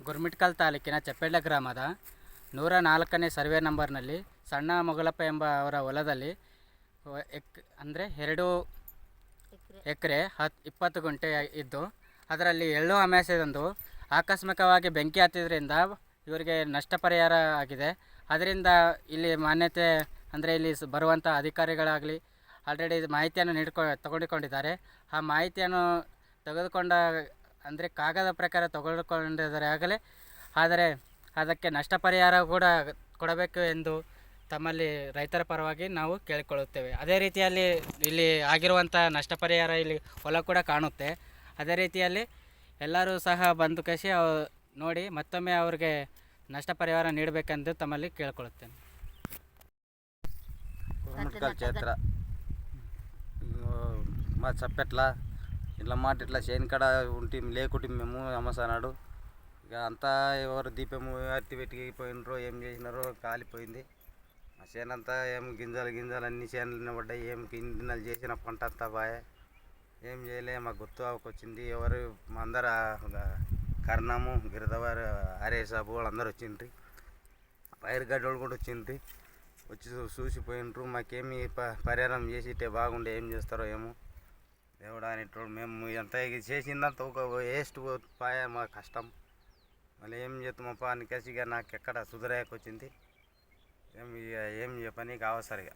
ಗುರ್ಮಿಟ್ಕಲ್ ತಾಲೂಕಿನ ಚಪ್ಪೆಳ್ಳ ಗ್ರಾಮದ ನೂರ ನಾಲ್ಕನೇ ಸರ್ವೆ ನಂಬರ್ನಲ್ಲಿ ಸಣ್ಣ ಮೊಗಲಪ್ಪ ಎಂಬ ಅವರ ಹೊಲದಲ್ಲಿ ಎಕ್ ಅಂದರೆ ಎರಡು ಎಕರೆ ಹತ್ತು ಇಪ್ಪತ್ತು ಗುಂಟೆ ಇದ್ದು ಅದರಲ್ಲಿ ಎಳ್ಳು ಅಮಾಸೆದಂದು ಆಕಸ್ಮಿಕವಾಗಿ ಬೆಂಕಿ ಹತ್ತಿದ್ರಿಂದ ಇವರಿಗೆ ನಷ್ಟ ಪರಿಹಾರ ಆಗಿದೆ. ಅದರಿಂದ ಇಲ್ಲಿ ಮಾನ್ಯತೆ ಅಂದರೆ ಇಲ್ಲಿ ಬರುವಂಥ ಅಧಿಕಾರಿಗಳಾಗಲಿ ಆಲ್ರೆಡಿ ಮಾಹಿತಿಯನ್ನು ನೀಡ್ಕೊ ತಗೊಂಡಿಕೊಂಡಿದ್ದಾರೆ. ಆ ಮಾಹಿತಿಯನ್ನು ತೆಗೆದುಕೊಂಡ ಅಂದರೆ ಕಾಗದ ಪ್ರಕಾರ ತಗೊಳ್ಕೊಂಡಿದ್ದಾರೆ ಆಗಲೇ. ಆದರೆ ಅದಕ್ಕೆ ನಷ್ಟ ಪರಿಹಾರ ಕೂಡ ಕೊಡಬೇಕು ಎಂದು ತಮ್ಮಲ್ಲಿ ರೈತರ ಪರವಾಗಿ ನಾವು ಕೇಳಿಕೊಳ್ಳುತ್ತೇವೆ. ಅದೇ ರೀತಿಯಲ್ಲಿ ಇಲ್ಲಿ ಆಗಿರುವಂಥ ನಷ್ಟ ಪರಿಹಾರ ಇಲ್ಲಿ ಹೊಲ ಕೂಡ ಕಾಣುತ್ತೆ. ಅದೇ ರೀತಿಯಲ್ಲಿ ಎಲ್ಲರೂ ಸಹ ಬಂದು ಕಸಿ ನೋಡಿ ಮತ್ತೊಮ್ಮೆ ಅವ್ರಿಗೆ ನಷ್ಟ ಪರಿಹಾರ ನೀಡಬೇಕೆಂದು ತಮ್ಮಲ್ಲಿ ಕೇಳಿಕೊಳ್ಳುತ್ತೇನೆ. గురుముట్కల్ చేత్ర. మా చప్పెట్ల ఇట్లా మాట ఇట్లా చేను కాడ ఉంటే లేకుంటే మేము అమ్మసానాడు. ఇక అంతా ఎవరు దీపము అత్తి పెట్టిపోయినరో ఏం చేసినారో కాలిపోయింది. మా చేనంతా ఏం గింజలు గింజలు అన్ని చేనులు పడ్డాయి. ఏం గింజలు చేసిన పంట అంతా బాయే. ఏం చేయలే మాకు గుర్తు వచ్చింది ఎవరు మా అందరు కర్ణము గిరిదవారు హరేష్ సాబు వాళ్ళందరూ వచ్చిండ్రి. పైరు గడ్డోళ్ళు కూడా వచ్చిండ్రి. వచ్చి చూసిపోయినరు మాకేమి ప- పరిహారం చేసి ఇట్టే బాగుండే. ఏం చేస్తారో ఏమో దేవుడా అనేటోడు మేము ఎంత ఇది చేసిందంత ఒక వేస్ట్ పాయ మా కష్టం. మళ్ళీ ఏం చేస్తామప్ప అని కసిగా నాకు ఎక్కడ సుధరాయకు వచ్చింది ఏం ఏం చెప్పని కావసరిగా